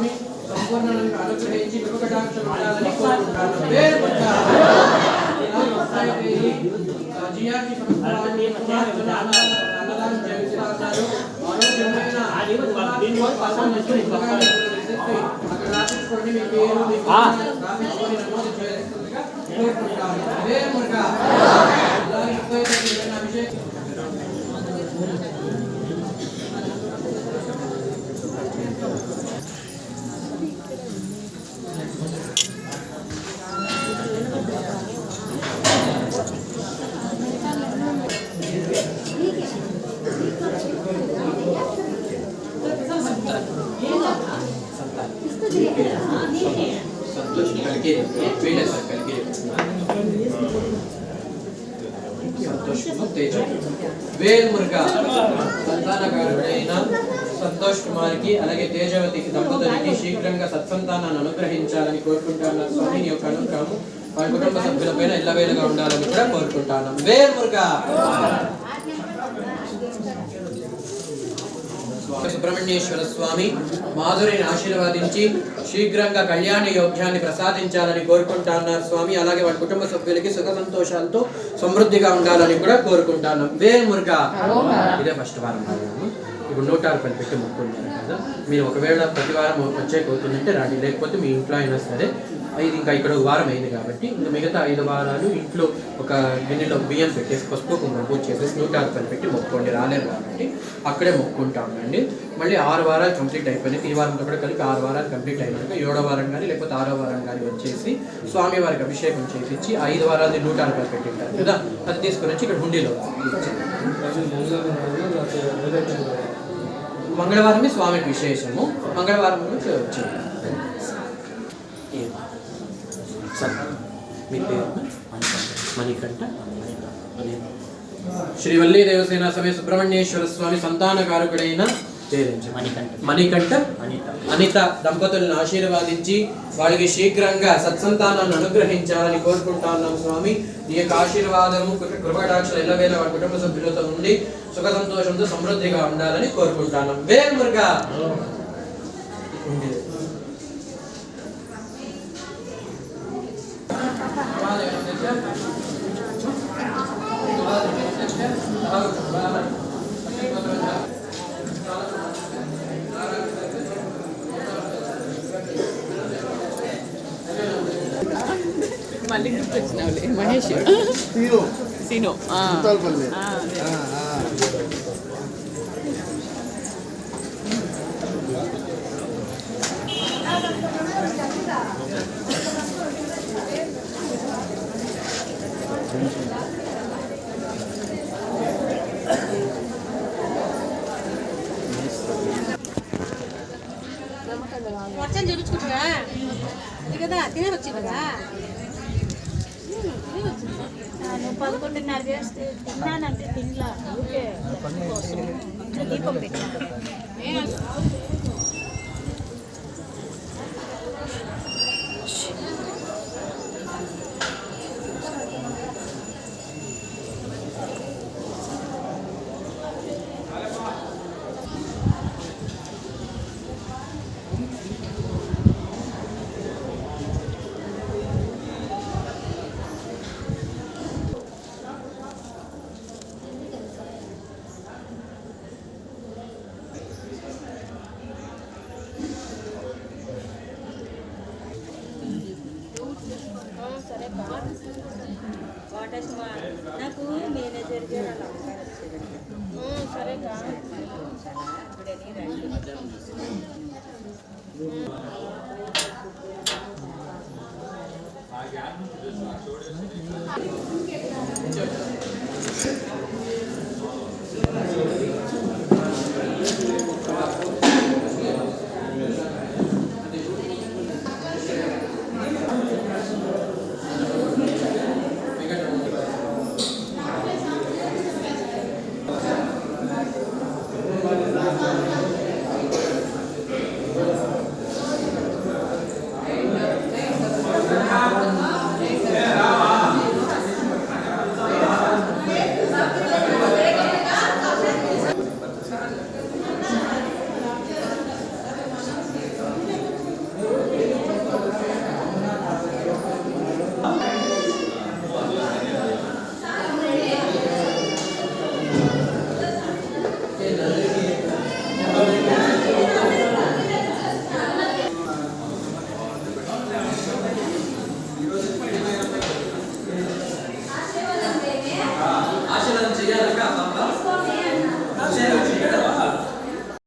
స్వామి సంపూర్ణ అనుగ్రహించి కృపకటాక్షం ఉండాలని కోరుకుంటాను జిఆర్టీ అన్నదానం అన్నదానం చేస్తూ ఉన్నారు. ఆరోగ్యమైన అక్కడ రాపించుకోండి మీ పేరు మీ రాపించుకొని నమోదు చేయాల్సిందిగా కోరుకుంటాను వేరు మురుగా అభిషేకం సంతోష్ సార్ సంతోష్ కుమార్ తేజ సంతానకారుడైన సంతోష్ అలాగే తేజవతికి దంపతులకి శీఘ్రంగా సత్సంతానాన్ని అనుగ్రహించాలని కోరుకుంటాను. స్వామి నీ యొక్క అనుగ్రహం వారి కుటుంబ సభ్యులపైన ఎల్లవేళగా ఉండాలని కూడా కోరుకుంటాను. వేల్మురుగా! స్వామి సుబ్రహ్మణ్యేశ్వర స్వామి మాధురిని ఆశీర్వదించి శీఘ్రంగా కళ్యాణ యోగ్యాన్ని ప్రసాదించాలని కోరుకుంటున్నారు స్వామి. అలాగే వాళ్ళ కుటుంబ సభ్యులకి సుఖ సంతోషాలతో సమృద్ధిగా ఉండాలని కూడా కోరుకుంటాను వేల్ మురుగా ఇదే ఫస్ట్ వారం ఇప్పుడు నూట రూపాయలు పెట్టి మొక్కున్నారు కదా. మీరు ఒకవేళ ప్రతి వారం వచ్చే కోరుతుందంటే రాండి. లేకపోతే మీ ఇంట్లో అయినా సరే ఇది ఇంకా ఇక్కడ ఒక వారం అయింది కాబట్టి ఇంకా మిగతా ఐదు వారాలు ఇంట్లో ఒక గిన్నెలో బియ్యం పెట్టేసి పసుపు కుంకుమ పూజ చేసేసి నూట రూపాయలు పెట్టి మొక్కుకోండి. రాలేరు కాబట్టి అక్కడే మొక్కుకుంటామండి మళ్ళీ ఆరు వారాలు కంప్లీట్ అయిపోయినాయి ఈ వారంతో కూడా కలిపి ఆరు వారాలు కంప్లీట్ అయినాక ఏడో వారం కానీ లేకపోతే ఆరో వారం కానీ వచ్చేసి స్వామి వారికి అభిషేకం చేసి ఐదు వారాలు నూట రూపాయలు పెట్టింటారు కదా అది తీసుకొని వచ్చి ఇక్కడ హుండీలో మంగళవారమే స్వామికి విశేషము. మంగళవారం నుంచి వచ్చింది మీ పేరు? మణికంఠ. శ్రీ వల్లీ దేవసేన సమయ సుబ్రహ్మణ్యేశ్వర స్వామి సంతానకారకుడైన? మణికంఠ. అనిత. అనిత దంపతులను ఆశీర్వాదించి వాళ్ళకి శీఘ్రంగా సత్సంతానాన్ని అనుగ్రహించాలని కోరుకుంటున్నాం స్వామి. నీ యొక్క ఆశీర్వాదము కృ- కృపకటాక్షలు ఎల్లవేళ వారి కుటుంబ సభ్యులతో ఉండి సుఖ సంతోషంతో సమృద్ధిగా ఉండాలని కోరుకుంటాను వేల్మురుగా మళ్ళీ గుర్తొచ్చినావులే. మహేష్. Hero scene. వర్షం చేపించుకుంటారా ఇది కదా తినే వచ్చి కదా నేను పదకొండున్నర చేస్తే తిన్నానంటే తినలా ఊరికే ఇంట్లో దీపం పెట్టాను నాకు మేనేజర్ గారు అలా సరే